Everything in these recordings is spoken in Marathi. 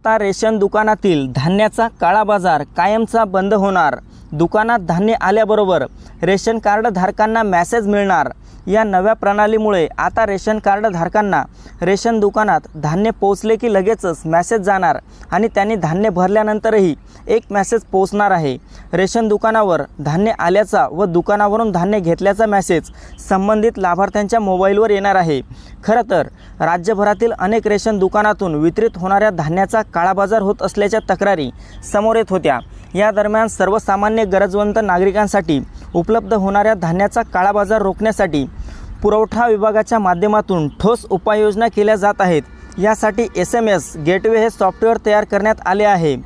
आता रेशन दुकानातील धान्याचा काळा बाजार कायमचा बंद होणार. दुकानात धान्य आल्याबरोबर रेशन कार्ड धारकांना मॅसेज मिळणार. या नव्या प्रणालीमुळे आता रेशन कार्ड धारकांना रेशन दुकानात धान्य पोचले की लगेचच मॅसेज जाणार आणि त्यांनी धान्य भरल्यानंतरही एक मॅसेज पोचणार आहे. रेशन दुकानावर धान्य आल्याचा व दुकानावरून धान्य घेतल्याचा मॅसेज संबंधित लाभार्थ्यांच्या मोबाईलवर येणार आहे. खरं तर राज्यभरातील अनेक रेशन दुकानातून वितरित होणाऱ्या धान्याचा काळाबाजार होत असल्याच्या तक्रारी समोर येत होत्या. या दरम्यान सर्वसामान्य गरजवंत नागरिकांसाठी उपलब्ध होणाऱ्या धान्याचा काळाबाजार रोखण्यासाठी पुरवठा विभागाच्या माध्यमातून ठोस उपाययोजना केल्या जात आहेत. यासाठी एस एम एस गेटवे हे सॉफ्टवेअर तयार करण्यात आले आहे.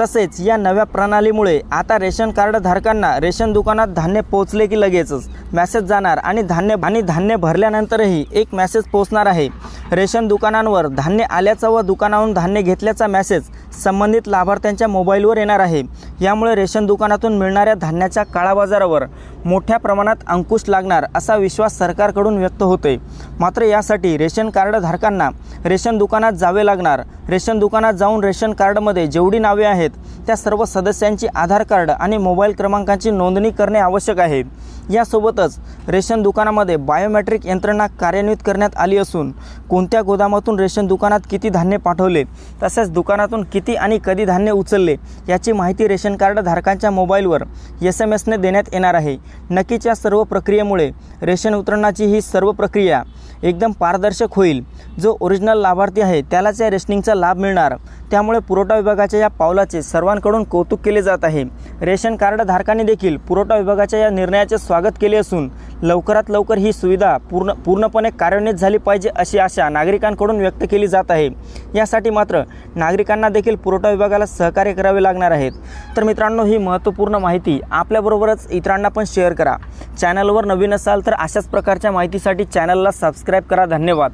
तसेच या नव्या प्रणालीमुळे आता रेशन कार्ड धारकांना रेशन दुकानात धान्य पोहोचले की लगेचच. मॅसेज जाणार आणि धान्य आणि धान्य भरल्यानंतरही एक मॅसेज पोहोचणार आहे. रेशन दुकानांवर धान्य आल्याचा व दुकानाहून धान्य घेतल्याचा मॅसेज संबंधित लाभार्थ्यांच्या मोबाईलवर येणार आहे. यामुळे रेशन दुकानातून मिळणाऱ्या धान्याच्या काळाबाजारावर मोठ्या प्रमाणात अंकुश लागणार असा विश्वास सरकारकडून व्यक्त होतोय. मात्र यासाठी रेशन कार्डधारकांना रेशन दुकानात जावे लागणार. रेशन दुकानात जाऊन रेशन कार्डमध्ये जेवढी नावे आहेत त्या सर्व सदस्यांची आधार कार्ड आणि मोबाईल क्रमांकाची नोंदणी करणे आवश्यक आहे. यासोबतच रेशन दुकानामध्ये बायोमॅट्रिक यंत्रणा कार्यान्वित करण्यात आली असून कोणत्या गोदामातून रेशन दुकानात किती धान्य पाठवले तसेच दुकानातून किती आणि कधी धान्य उचलले याची माहिती रेशन कार्ड धारकांच्या मोबाईलवर एस एम एसने देण्यात येणार आहे. नक्कीच या सर्व प्रक्रियेमुळे रेशन वितरणाची ही सर्व प्रक्रिया एकदम पारदर्शक होईल. जो ओरिजिनल लाभार्थी आहे त्यालाच या रेशनिंगचा लाभ मिळणार. त्यामुळे पुरवठा विभागाच्या या पावलाचे सर्वांकडून कौतुक केले जात आहे. रेशन कार्ड धारकांनी देखील पुरवठा विभागाच्या या निर्णयाचे स्वागत केले असून लवकरात लवकर ही सुविधा पूर्ण पूर्णपणे कार्यान्वित झाली पाहिजे अशी आशा नागरिकांकडून व्यक्त केली जात आहे. यासाठी मात्र नागरिकांना देखील पुरवठा विभागाला सहकार्य करावे लागणार आहेत. तर मित्रांनो ही महत्त्वपूर्ण माहिती आपल्याबरोबरच इतरांना पण शेअर करा. चॅनलवर नवीन असाल तर अशाच प्रकारच्या माहितीसाठी चॅनलला सबस्क्राईब करा. धन्यवाद.